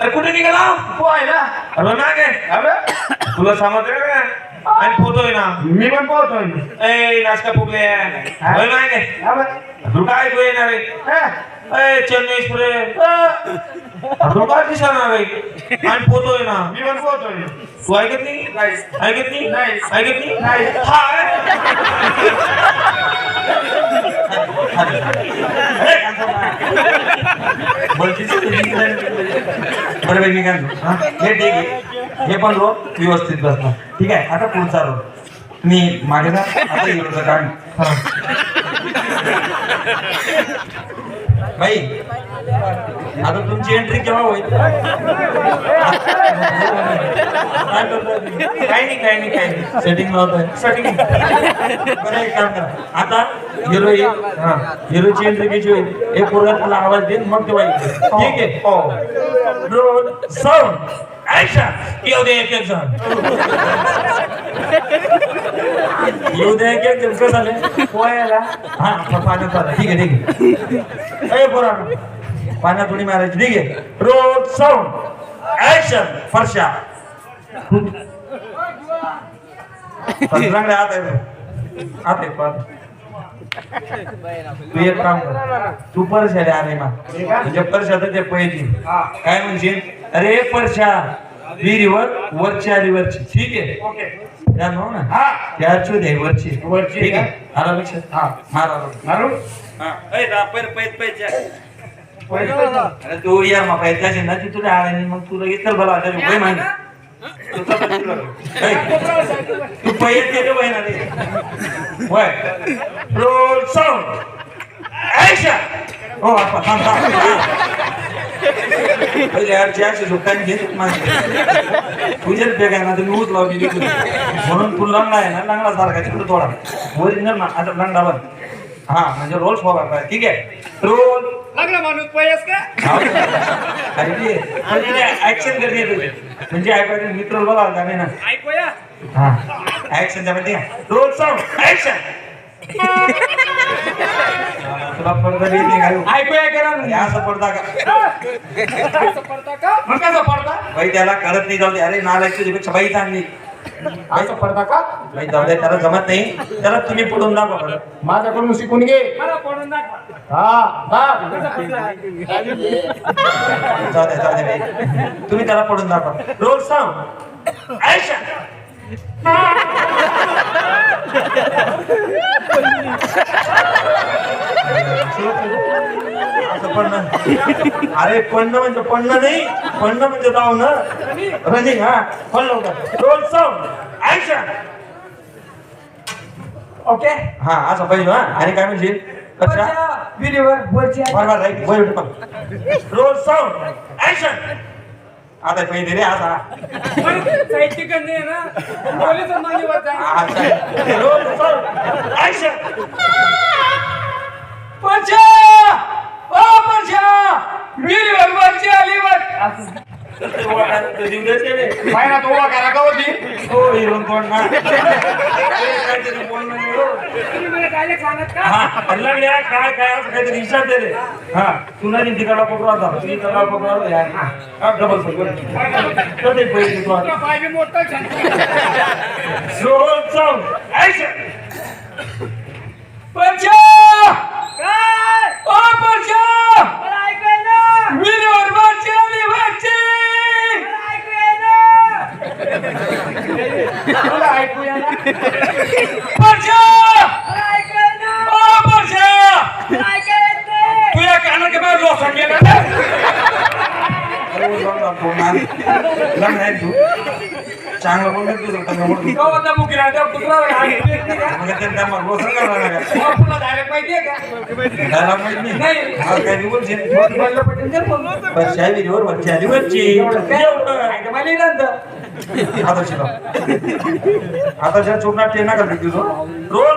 अरे कुठे निघाला? पोहायला अरे ना गे अबे. तुला समजलं का? नाही? आणि पोहतोय ना. मी पण पोहतोय. ए नाचका फुगले होय ना गे अबे तुला काय ऐकू येणार आहे? हे, ए चेन्नई एक्सप्रेस तुला काय दिसणार आहे? आणि पोहतोय ना. मी पण पोहतोय. तू ऐकत नाही? नाही. ऐकत नाही? नाही. ऐकत नाही? नाही. हाय बरोबर मी काय हे ठीक आहे हे पण रोग व्यवस्थित बसला ठीक आहे आता पुढचा रोग मी मागे जा आता बाई आता तुमची एंट्री केव्हा होईल? काही नाही काही नाही काही नाही. सेटिंग लावतोय. सेटिंग बरं एक काम करा. आता हिरो हा हिरोची एंट्री किती होईल. एक पोरगा तुला आवाज देईन मग तेव्हा ठीक आहे? हो. रोल साऊंड ऍक्शन येऊ दे एक एक जण. येऊ दे एक जण कसं झालं. पोहायला. हा प- पाण्यात आला ठीक आहे ठीक आहे. पोरा. पाण्यात उडी मारायची. ठीक आहे. रोल साऊंड ऍक्शन फरशा. चांगले हात आहे. हात आहे पण. तू एक काम कर. तू परशाले आले मा म्हणजे परशा तर ते पहिली काय म्हणशील? अरे परशा विहिरीवर वरची आली वरची. ठीक आहे? ओके. त्या भाऊ ना? हा. त्याची दे वरची. वरची ठीक का? आहे आला लक्षात हा. मारा. मारू. हा. ए, रा, पैर, पैर, पैर. अरे तू या मग पाहिजे त्याची ना ती तुला मग तुला इतर भला तरी वय माहिती तू तू पहिलेच गेले वय ना रे. वय रोल साऊंड ऍक्शन हो आपण थांब थांब. पहिले यारची अशी झोपताना घेत माझी तुझ्याच बेग आहे ना तुम्ही ऊस लावली तिकडे. म्हणून तू लंगडा आहे ना लंगडा सारखा तिकडे थोडा ओरिजिनल ना आता लंगडा बन हा म्हणजे रोल फॉर ठीक आहे? रोल लागला माणूस पैस का? ऍक्शन करते तुझे म्हणजे ऐकायचे मित्र बघा का नाही ना? ऐकूया हा. ऍक्शन जमते रोल साऊंड ऍक्शन तुला पडदा ऐकूया करा ना. असं पडदा का पडदा का मग बाई त्याला कळत नाही जाऊ दे अरे नालायक तुझ्यापेक्षा बाई चांगली असं पडता का बाई जाऊ दे त्याला जमत नाही त्याला तुम्ही पुढून दाखवा माझ्याकडून शिकून घे मला पडून दाखवा हा हा जाऊ दे जाऊ दे बाई तुम्ही त्याला पडून दाखवा रोल सांग ऍक्शन असं पडणं अरे पडणं म्हणजे पडणं नाही पडणं म्हणजे धावणं रनिंग हा? पण रोल साऊंड ऍक्शन. ओके? हा असं पाहिजे हा? आणि काय म्हणजे कशा? विहिरीवर बरोबर राईट वर पण रोल साऊंड ऍक्शन. आता पहिले रे आता. साहित्यिक ना पोलीस रोल साऊंड ऍक्शन ओ पंचा विहिरीवर वरची आली वर पाहिला तो उभा करा का होती हो कोण ना. काहीतरी काय काय असं काहीतरी विचार हा तुला तिकडला पकडू आता? तू इकडला पकडू यार. हा, डबल पकड पैसे पाहिजे मोठा ऐकूया तुझ्या कानात काय लोसा गेला तू चांगलं बोल तुझं चांगलं मुकीला त्या पुतळावर हात मग त्यांनी करणार का माहितीये का? त्याला नाही नाही. बोलशील. बोललं पटेल वरची आली वरची मला नाही नंतर. आता शिरा आता ज्या